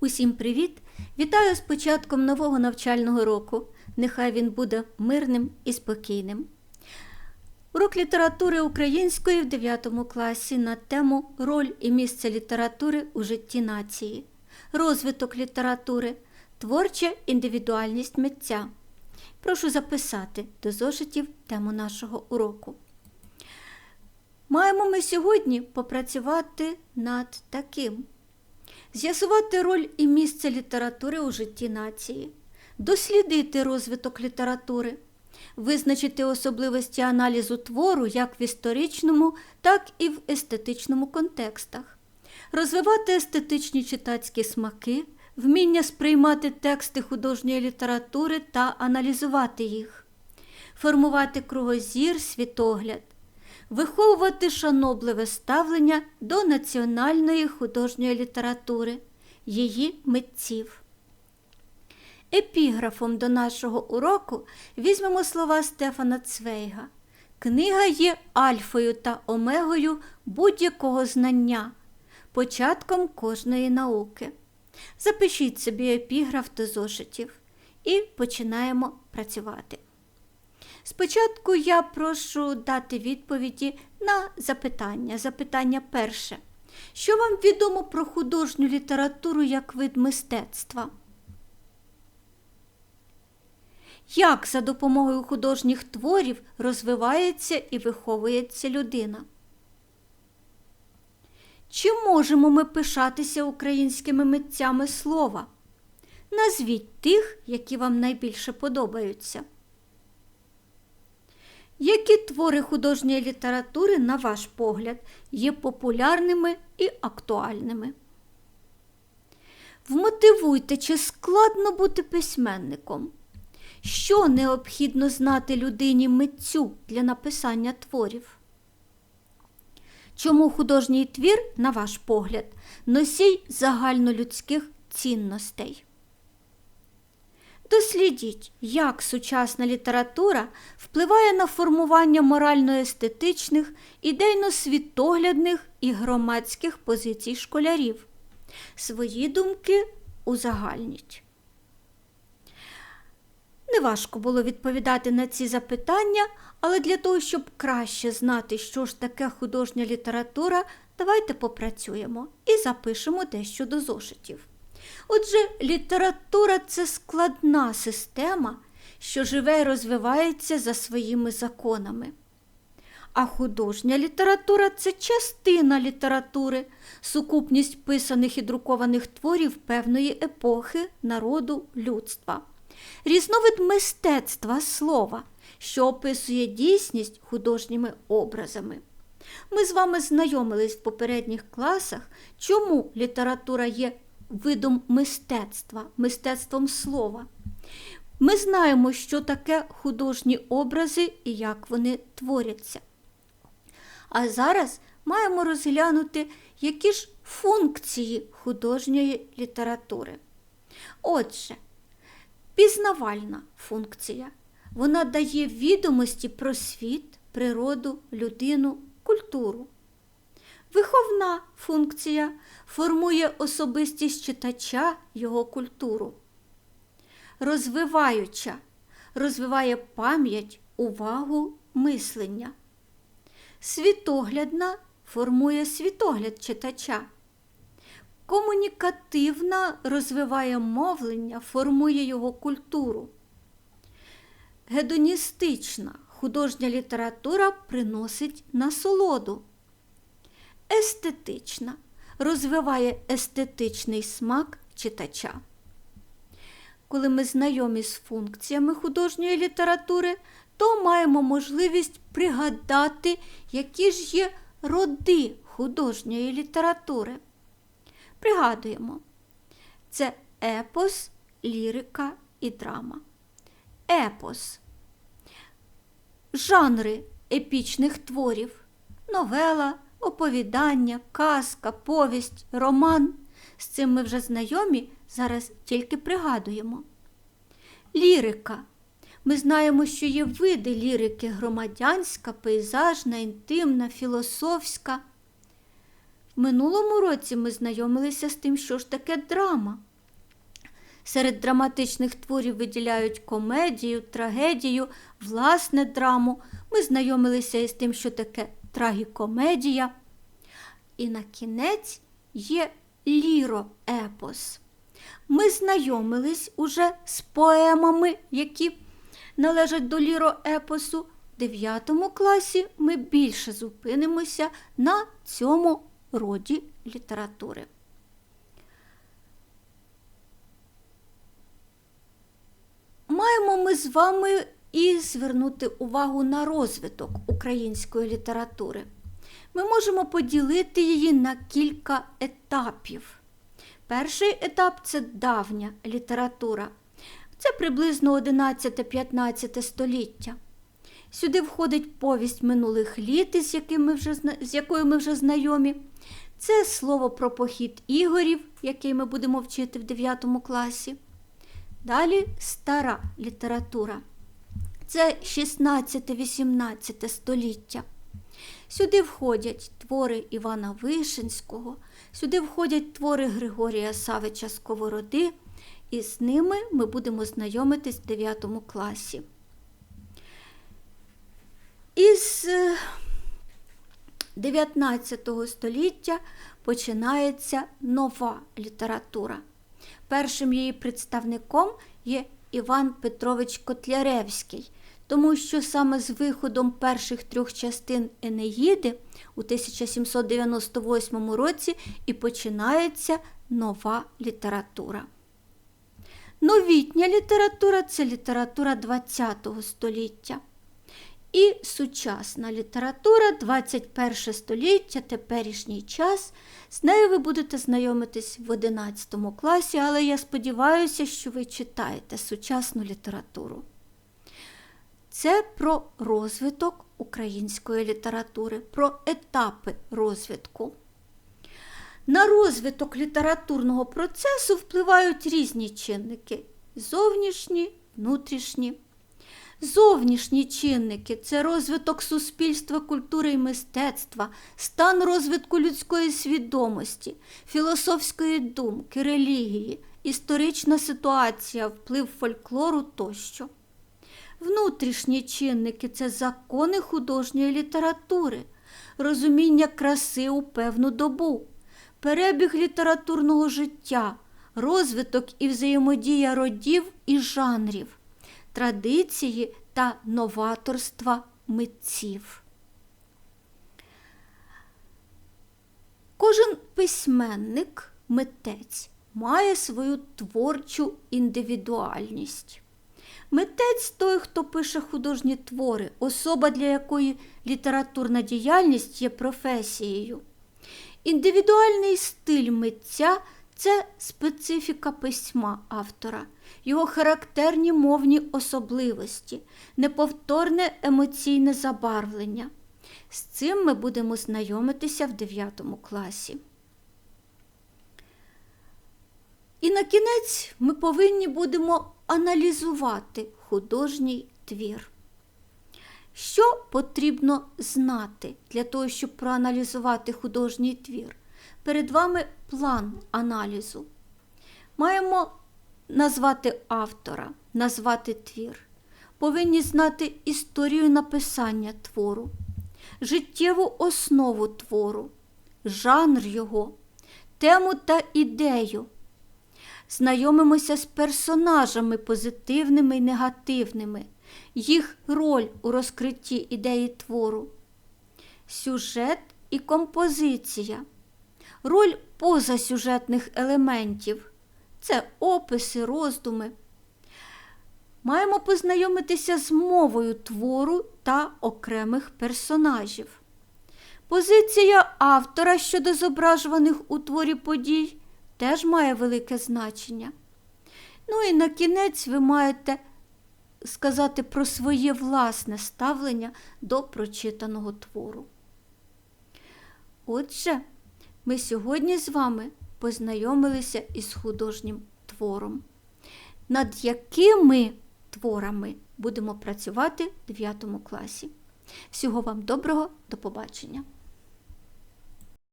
Усім привіт! Вітаю з початком нового навчального року. Нехай він буде мирним і спокійним. Урок літератури української в 9 класі на тему Роль і місце літератури у житті нації, розвиток літератури, творча індивідуальність митця. Прошу записати до зошитів тему нашого уроку. Маємо ми сьогодні попрацювати над таким. З'ясувати роль і місце літератури у житті нації, дослідити розвиток літератури, визначити особливості аналізу твору як в історичному, так і в естетичному контекстах, розвивати естетичні читацькі смаки, вміння сприймати тексти художньої літератури та аналізувати їх, формувати кругозір, світогляд виховувати шанобливе ставлення до національної художньої літератури, її митців. Епіграфом до нашого уроку візьмемо слова Стефана Цвейга. Книга є альфою та омегою будь-якого знання, початком кожної науки. Запишіть собі епіграф до зошитів і починаємо працювати. Спочатку я прошу дати відповіді на запитання. Запитання перше. Що вам відомо про художню літературу як вид мистецтва? Як за допомогою художніх творів розвивається і виховується людина? Чи можемо ми пишатися українськими митцями слова? Назвіть тих, які вам найбільше подобаються. Які твори художньої літератури, на ваш погляд, є популярними і актуальними? Вмотивуйте, чи складно бути письменником? Що необхідно знати людині митцю для написання творів? Чому художній твір, на ваш погляд, носій загальнолюдських цінностей? Дослідіть, як сучасна література впливає на формування морально-естетичних, ідейно-світоглядних і громадських позицій школярів. Свої думки узагальніть. Неважко було відповідати на ці запитання, але для того, щоб краще знати, що ж таке художня література, давайте попрацюємо і запишемо дещо до зошитів. Отже, література це складна система, що живе і розвивається за своїми законами. А художня література це частина літератури, сукупність писаних і друкованих творів певної епохи, народу, людства, різновид мистецтва слова, що описує дійсність художніми образами. Ми з вами знайомились в попередніх класах, чому література є видом мистецтва, мистецтвом слова. Ми знаємо, що таке художні образи і як вони творяться. А зараз маємо розглянути, які ж функції художньої літератури. Отже, пізнавальна функція. Вона дає відомості про світ, природу, людину, культуру. Виховна функція формує особистість читача його культуру. Розвиваюча розвиває пам'ять, увагу, мислення. Світоглядна формує світогляд читача. Комунікативна розвиває мовлення, формує його культуру. Гедоністична художня література приносить насолоду. Естетична розвиває естетичний смак читача. Коли ми знайомі з функціями художньої літератури, то маємо можливість пригадати, які ж є роди художньої літератури. Пригадуємо, це епос, лірика і драма. Епос. Жанри епічних творів, новела, оповідання, казка, повість, роман. З цим ми вже знайомі, зараз тільки пригадуємо. Лірика. Ми знаємо, що є види лірики громадянська, пейзажна, інтимна, філософська. В минулому році ми знайомилися з тим, що ж таке драма. Серед драматичних творів виділяють комедію, трагедію, власне драму. Ми знайомилися із тим, що таке трагікомедія. І на кінець є ліроепос. Ми знайомились уже з поемами, які належать до ліроепосу. В 9 класі ми більше зупинимося на цьому роді літератури. Маємо ми з вами і звернути увагу на розвиток української літератури. Ми можемо поділити її на кілька етапів. Перший етап це давня література. Це приблизно 11-15 століття. Сюди входить повість минулих літ, із, яким ми вже, з якою ми вже знайомі. Це слово про похід ігорів, який ми будемо вчити в 9 класі. Далі стара література. Це 16-18 століття. Сюди входять твори Івана Вишинського, сюди входять твори Григорія Савича Сковороди, і з ними ми будемо знайомитись в 9 класі. Із 19 століття починається нова література. Першим її представником є Іван Петрович Котляревський, тому що саме з виходом перших трьох частин Енеїди у 1798 році і починається нова література. Новітня література це література ХХ століття. І сучасна література 21 століття, теперішній час. З нею ви будете знайомитись в 11 класі, але я сподіваюся, що ви читаєте сучасну літературу. Це про розвиток української літератури, про етапи розвитку. На розвиток літературного процесу впливають різні чинники зовнішні, внутрішні. Зовнішні чинники це розвиток суспільства, культури і мистецтва, стан розвитку людської свідомості, філософської думки, релігії, історична ситуація, вплив фольклору тощо. Внутрішні чинники це закони художньої літератури, розуміння краси у певну добу, перебіг літературного життя, розвиток і взаємодія родів і жанрів традиції та новаторства митців. Кожен письменник, митець має свою творчу індивідуальність. Митець той, хто пише художні твори, особа, для якої літературна діяльність є професією. Індивідуальний стиль митця це специфіка письма автора, його характерні мовні особливості, неповторне емоційне забарвлення. З цим ми будемо знайомитися в 9 класі. І на кінець ми повинні будемо аналізувати художній твір. Що потрібно знати для того, щоб проаналізувати художній твір? Перед вами план аналізу. Маємо назвати автора, назвати твір. Повинні знати історію написання твору, життєву основу твору, жанр його, тему та ідею. Знайомимося з персонажами позитивними і негативними, їх роль у розкритті ідеї твору, сюжет і композиція роль позасюжетних елементів це описи, роздуми. Маємо познайомитися з мовою твору та окремих персонажів. Позиція автора щодо зображуваних у творі подій теж має велике значення. Ну і на кінець ви маєте сказати про своє власне ставлення до прочитаного твору. Отже, ми сьогодні з вами познайомилися із художнім твором, над якими творами будемо працювати в 9 класі. Всього вам доброго, до побачення!